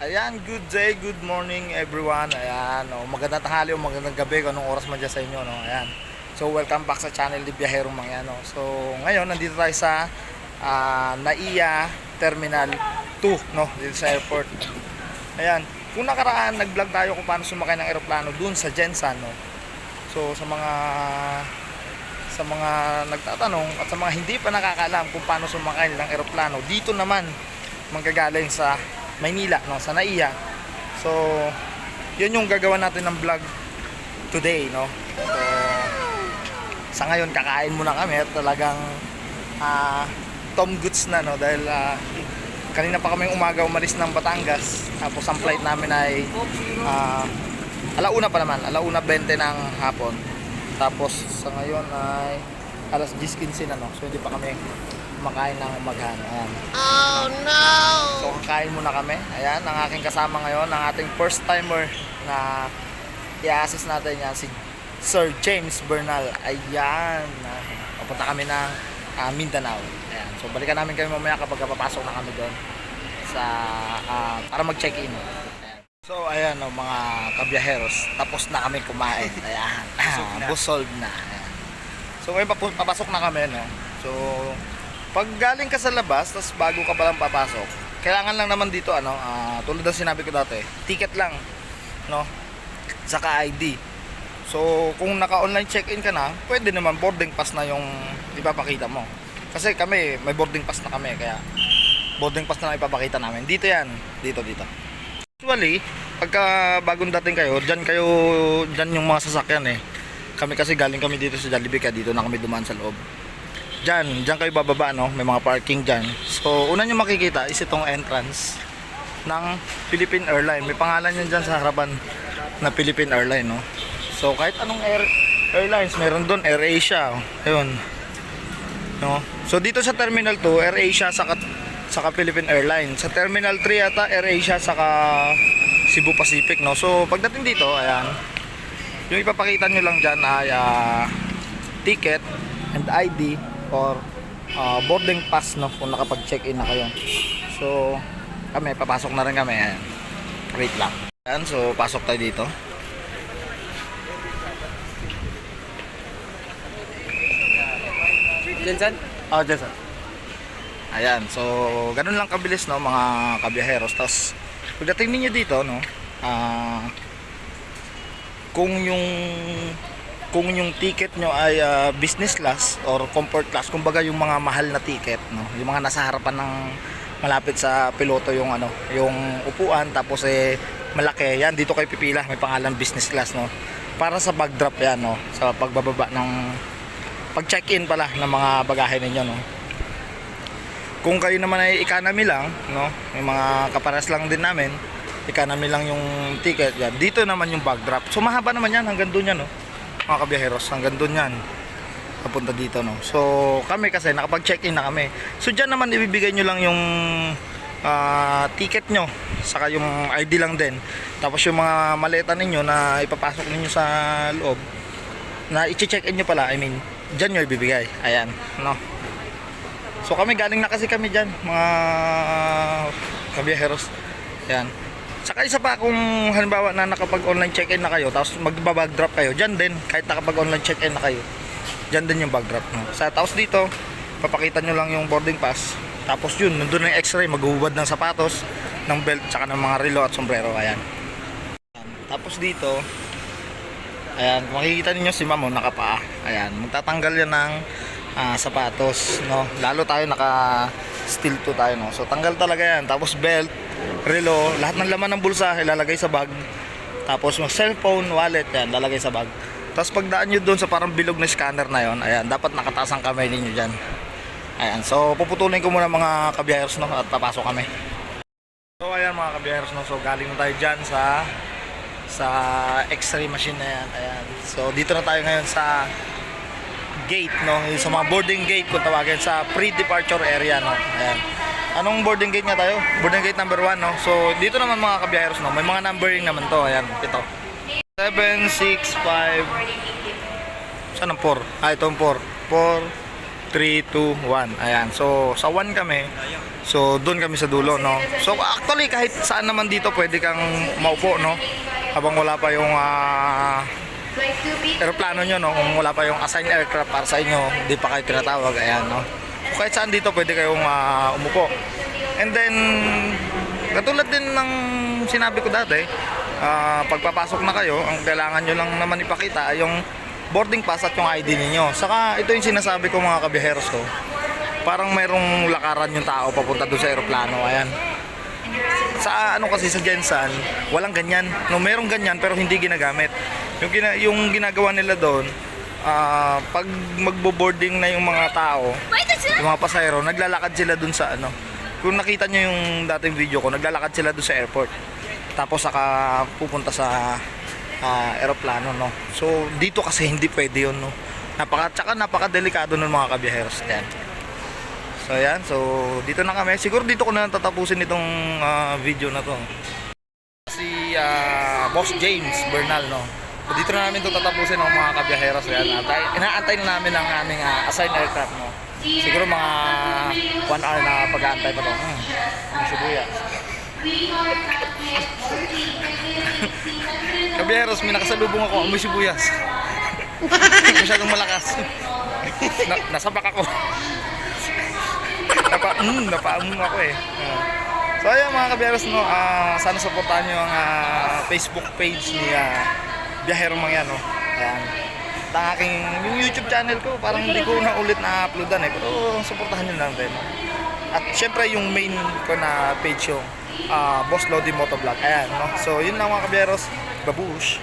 Ayan, good day, good morning everyone. Ayan, oh, magandang tanghali o magandang gabi kung anong oras man dyan sa inyo. No? Ayan. So, welcome back sa channel ni Biyahero Mga no? So, ngayon, nandito tayo sa ah, Naiya Terminal 2, no? Dito sa airport. Ayan. Kung nakaraan, nag-vlog tayo kung paano sumakay ng eroplano dun sa Jensan, no? So, sa mga sa mga nagtatanong at sa mga hindi pa nakakaalam kung paano sumakay ng eroplano, dito naman manggagaling sa Maynila, no, sa Naiya. So, yun yung gagawa natin ng vlog today, no. So, sa ngayon kakain muna kami at talagang ah, Tom Goods na, no, dahil ah, kanina pa kami umaga umalis ng Batangas. Tapos ang flight namin ay ah, alauna pa naman, alauna 20 ng hapon. Tapos sa ngayon ay alas 10.15 na, no. So, hindi pa kami kumakain ng umagahan. Ayan. So kakain muna kami. Ayan, ang aking kasama ngayon, ang ating first timer na i-assist natin yan, si Sir James Bernal. Ayan. Papunta kami ng ah, Mindanao. Ayan. So balikan namin kami mamaya kapag papasok na kami doon sa ah, para mag-check-in. So ayan oh, mga kabiyaheros, tapos na kami kumain. Ayan. Busog na. Ayan. So ngayon papasok na kami no. So pag galing ka sa labas, tapos bago ka palang papasok, kailangan lang naman dito ano, ah, tulad ng sinabi ko dati, ticket lang, no? Saka ID. So, kung naka-online check-in ka na, pwede naman boarding pass na yung ipapakita mo. Kasi kami, may boarding pass na kami, kaya boarding pass na lang ipapakita namin. Dito yan, dito, dito. Usually, pagka bagong dating kayo, dyan kayo, dyan yung mga sasakyan eh. Kami kasi galing kami dito sa Jollibee, kaya dito na kami dumaan sa loob. Diyan, diyan kayo bababa no, may mga parking diyan. So, una niyo makikita is itong entrance ng Philippine Airline. May pangalan yan diyan sa harapan na Philippine Airline no. So, kahit anong air airlines, meron doon Air Asia. oh. Ayun. No. So, dito sa Terminal 2, Air Asia saka saka Philippine Airlines. Sa Terminal 3 ata Air Asia saka Cebu Pacific no. So, pagdating dito, ayan. Yung ipapakita nyo lang dyan ay ah, ticket and ID or ah, boarding pass no kung nakapag-check-in na kayo. So, kami papasok na rin kami. Ayan. Wait lang. Ayan, so pasok tayo dito. Jensen? Oh, sir. Ayan, so ganun lang kabilis no mga kabiyaheros. Tapos pagdating ninyo dito no, ah kung yung kung yung ticket nyo ay ah, business class or comfort class, kumbaga yung mga mahal na ticket, no, yung mga nasa harapan ng malapit sa piloto yung ano, yung upuan tapos eh malaki, yan dito kayo pipila, may pangalan business class no. Para sa bag drop yan no, sa pagbababa ng pag check-in pala ng mga bagahe ninyo no. Kung kayo naman ay economy lang, no, may mga kapares lang din namin, economy lang yung ticket yan. Dito naman yung bag drop. So mahaba naman yan hanggang doon yan no. Mga kabiyaheros, hanggang doon yan. Papunta dito no. So kami kasi nakapag-check-in na kami. So diyan naman ibibigay nyo lang yung ah, ticket nyo saka yung ID lang din. Tapos yung mga maleta ninyo na ipapasok ninyo sa loob na i-check-in nyo pala, I mean, dyan nyo ibibigay. Ayan, no. So kami galing na kasi kami dyan, mga kabiyaheros. Ayan. Saka isa pa kung halimbawa na nakapag online check-in na kayo, tapos magbabag drop kayo, dyan din, kahit nakapag online check-in na kayo, dyan din yung bag drop. No? Sa tapos dito, papakita nyo lang yung boarding pass. Tapos yun, nandun na yung x-ray, maghuhubad ng sapatos, ng belt, saka ng mga relo at sombrero. Ayan. Tapos dito, ayan, makikita ninyo si ma'am, oh, nakapaa. Ayan, magtatanggal yan ng ah, sapatos, no? Lalo tayo naka steel to tayo, no? So tanggal talaga yan. Tapos belt, relo, lahat ng laman ng bulsa ilalagay sa bag. Tapos yung cellphone, wallet, yan, lalagay sa bag. Tapos pagdaan nyo doon sa parang bilog na scanner na yon, ayan, dapat nakataas ang kamay ninyo dyan. Ayan, so puputulin ko muna mga kabiyahers, no? At papasok kami. So ayan mga kabiyahers, no? So galing na tayo dyan sa sa x-ray machine na yan. Ayan. So dito na tayo ngayon sa gate, no? Yung sa mga boarding gate kung tawagin sa pre-departure area, no? Ayan. Anong boarding gate nga tayo? Boarding gate number 1, no? So dito naman mga kabiyaheros, no? May mga numbering naman to. Ayan, ito. 7, 6, 5 Saan ang 4? Ah, ito ang 4 4, 3, 2, 1. Ayan. So, sa 1 kami. So, doon kami sa dulo, no? So, actually, kahit saan naman dito pwede kang maupo, no? Habang wala pa yung ah, aeroplano nyo, no? Kung wala pa yung assigned aircraft para sa inyo, hindi pa kayo tinatawag. Ayan, no? Kahit saan dito pwede kayong ah, umupo. And then, katulad din ng sinabi ko dati, ah, pagpapasok na kayo, ang kailangan nyo lang naman ipakita ay yung boarding pass at yung ID ninyo. Saka ito yung sinasabi ko mga kabiheros ko. Parang mayroong lakaran yung tao papunta doon sa aeroplano. Ayan. Sa ano kasi sa Jensan, walang ganyan. No, merong ganyan pero hindi ginagamit. Yung, gina, yung ginagawa nila doon, ah, pag magbo-boarding na yung mga tao, yung mga pasahero, naglalakad sila dun sa ano. Kung nakita nyo yung dating video ko, naglalakad sila dun sa airport. Tapos saka pupunta sa ah, aeroplano, no. So dito kasi hindi pwede yun, no. Napaka tsaka napaka-delikado ng mga kabiyaheros yan. So yan, so dito na kami. Siguro dito ko na tatapusin itong ah, video na to. Si ah, Boss James Bernal, no. So dito na namin ito tatapusin ng mga kabiyaheros. Yan, Antay, inaantay na namin ang aming ah, assigned aircraft, no. Siguro mga 1 hour na pag-aantay pa to. Hmm, ang sibuyas. Kabiyaheros, may nakasalubong ako. Amoy sibuyas. Masyadong malakas. na, nasabak ako. Napa, mm, napaamum ako eh. So ayun mga kabiyaheros, no, ah, sana supportahan nyo ang ah, Facebook page ni uh, Biyaherong Mangyan. No? Ayan. At ang aking yung YouTube channel ko, parang hindi ko na ulit na-uploadan eh. Pero supportahan nyo lang din. At syempre yung main ko na page yung ah, Boss Lodi Motovlog. Ayan, no? So yun lang mga kabiyaheros. Babush!